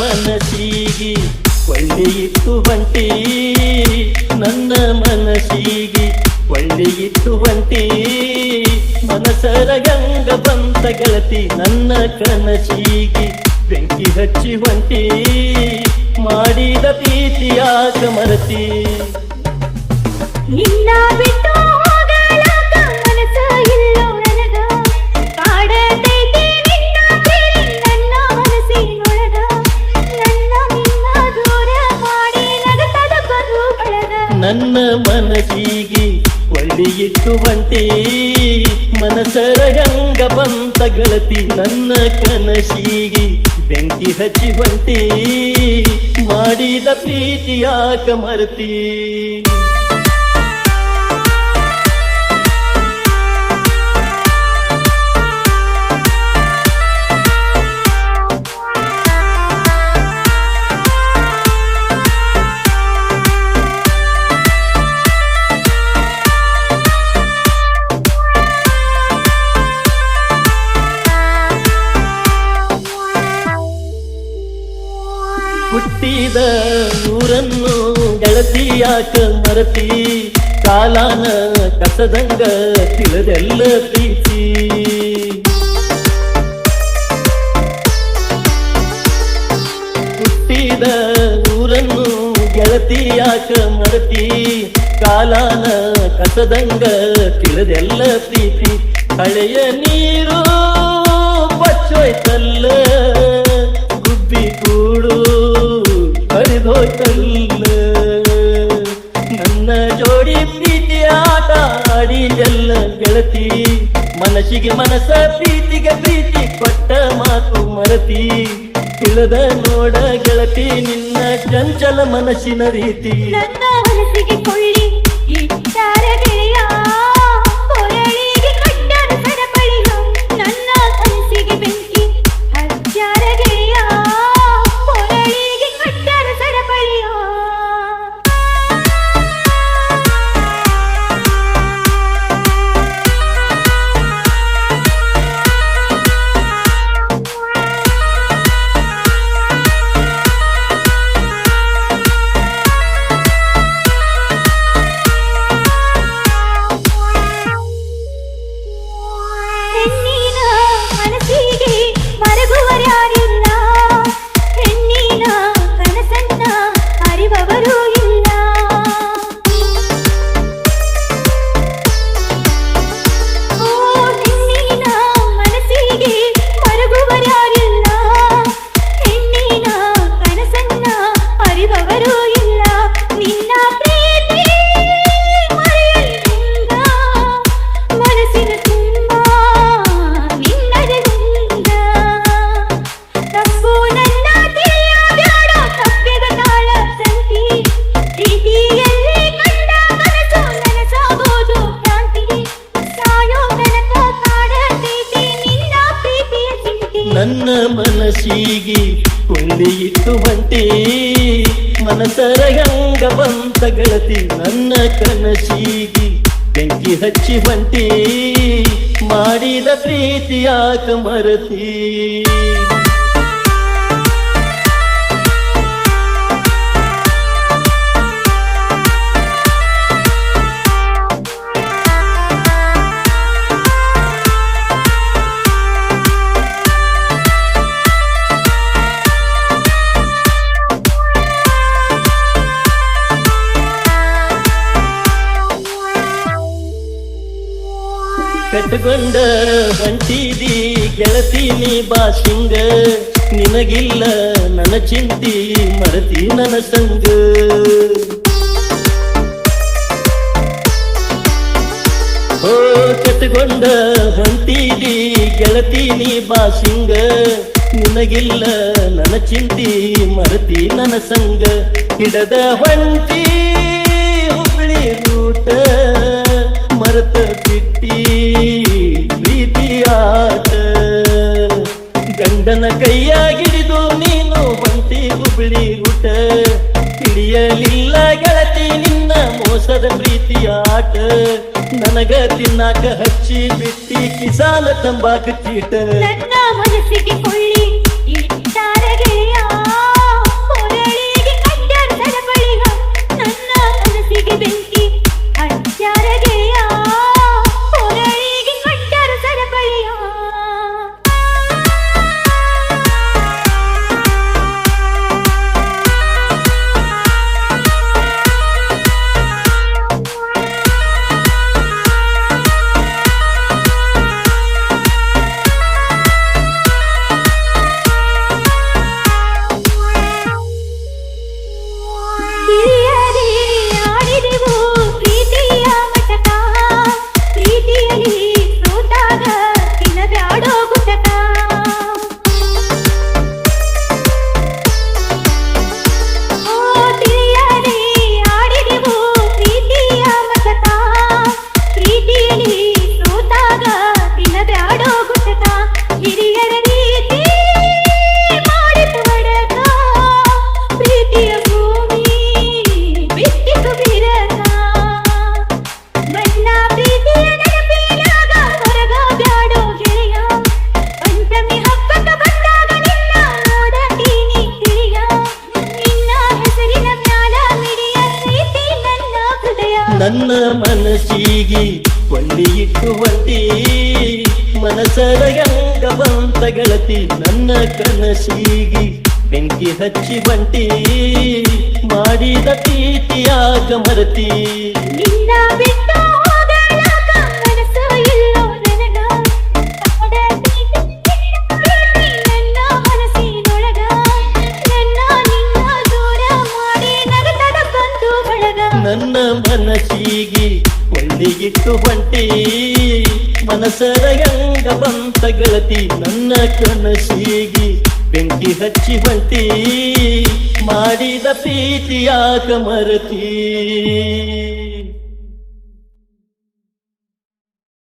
ಮನಸ್ಸಿಗೆ ಒಳ್ಳೆಯಿತ್ತು ಬಂಟಿ ನನ್ನ ಮನಸ್ಸಿಗೆ ಒಳ್ಳೆಯಿತ್ತು ಬಂಟಿ ಮನಸರ ಗಂಗ ಬಂತ ಗೆಳತಿ ನನ್ನ ಕನಸಿಗೆ ಬೆಂಕಿ ಹಚ್ಚಿ ಹೊಂಟಿ ಮಾಡಿದ ಪ್ರೀತಿಯಾಗ ಮರತಿ ನಿನ್ನ ಬಿಟ್ಟು ನನ್ನ ಮನಸ್ಸಿಗೆ ಒಳ್ಳೆಯಿಟ್ಟು ಬಂಟಿ ಮನಸರ ಗಂಗ ಬಂತ ಗಳತಿ ನನ್ನ ಕನಸಿಗೆ ಬೆಂಕಿ ಹಚ್ಚಿ ಹೊಂಟಿ ಮಾಡಿದ ಪ್ರೀತಿಯಾಕ ಮರತಿ? ಹುಟ್ಟಿದ ಊರನ್ನು ಗೆಳತಿಯಾಕ ಮರತಿ? ಕಾಲಾನ ಕಸದಂಗ ತಿಳಿದೆಲ್ಲ ಪ್ರೀತಿ. ಹುಟ್ಟಿದ ಊರನ್ನು ಗೆಳತಿಯಾಕ ಮರತಿ? ಕಾಲಾನ ಕಸದಂಗ ತಿಳಿದೆಲ್ಲ ಪ್ರೀತಿ. ಹಳೆಯ ನೀರು ಬಚ್ಚೋಯ್ತಲ್ಲ, ಗುಬ್ಬಿ ಕೂಡು. ಹರಿದೋಯ್ತಲ್ಲ ನನ್ನ ಜೋಡಿ ಪ್ರೀತಿ ಆಟ ಆಡಿದೆಲ್ಲ ಗೆಳತಿ. ಮನಸ್ಸಿಗೆ ಮನಸ್ಸ ಪ್ರೀತಿಗೆ ಪ್ರೀತಿ ಕೊಟ್ಟ ಮಾತು ಮರತಿ. ತಿಳಿದ ನೋಡ ಗೆಳತಿ, ನಿನ್ನ ಚಂಚಲ ಮನಸ್ಸಿನ ರೀತಿ. ನನ್ನ ಮನಸ್ಸಿಗೆ ಕೊಳ್ಳಿ ಗೆಳೆಯ ಬಂತ ಗೆಳತಿ ನನ್ನ ಕನಸಿಗೆ ಬೆಂಕಿ ಹಚ್ಚಿ ಬಂಟಿ ಮಾಡಿದ ಪ್ರೀತಿಯಾಕ ಮರತಿ ಕಟ್ಕೊಂಡ ಹೊಂಟಿದಿ ಗೆಳತಿ ನೀ ಬಾಸಿಂಗ ನಿನಗಿಲ್ಲ ನನ್ನ ಚಿಂತಿ, ಮರತಿ ನನ್ನ ಸಂಗ. ಹೋ, ಕಟ್ಕೊಂಡ ಹೊಂಟಿದಿ ಗೆಳತಿ ನೀ ಬಾಸಿಂಗ ನಿನಗಿಲ್ಲ ನನ್ನ ಚಿಂತಿ, ಮರತಿ ನನ್ನ ಸಂಗ. ಹಿಡದ ಹೊಂಟಿ ಹುಬ್ಳಿ ಊಟ ಮರತ ಬಿಟ್ಟಿ ಗಂಡನ ಕೈಯಾಗಿಡಿದು ನೀನು ಬಂತಿ ಹುಬ್ಳಿ ಊಟ ತಿಳಿಯಲಿಲ್ಲ ಗೆಳತಿ ನಿನ್ನ ಮೋಸದ ಪ್ರೀತಿಯ ಆಟ. ನನಗ ತಿನ್ನಾಕ ಹಚ್ಚಿ ಬಿಟ್ಟಿ ಕಿಸಾಲ ತಂಬಾಕ ಚೀಟ. ನನ್ನ ಮನಸ್ಸಿಗೆ ಮನಸ್ಸಿಗೆ ಬಂಟಿ ಇಟ್ಟುವಂತಿ ಮನಸರ ಗಂಗ ಬಂತ ಗೆಳತಿ ನನ್ನ ಕನಸಿಗೆ ಬೆಂಕಿ ಹಚ್ಚಿ ಬಂಟಿ ಮಾಡಿದ ಪ್ರೀತಿಯಾಗ ಮರತಿ. ನಿನ್ನ ಬಿಟ್ಟು ಗಂಗ ಬಂತ ಗೆಳತಿ ನನ್ನ ಕನಸಿಗಿ ಬೆಂಕಿ ಹಚ್ಚಿ ಬಂತೀ ಮಾಡಿದ ಪ್ರೀತಿಯಾಗ ಮರತಿ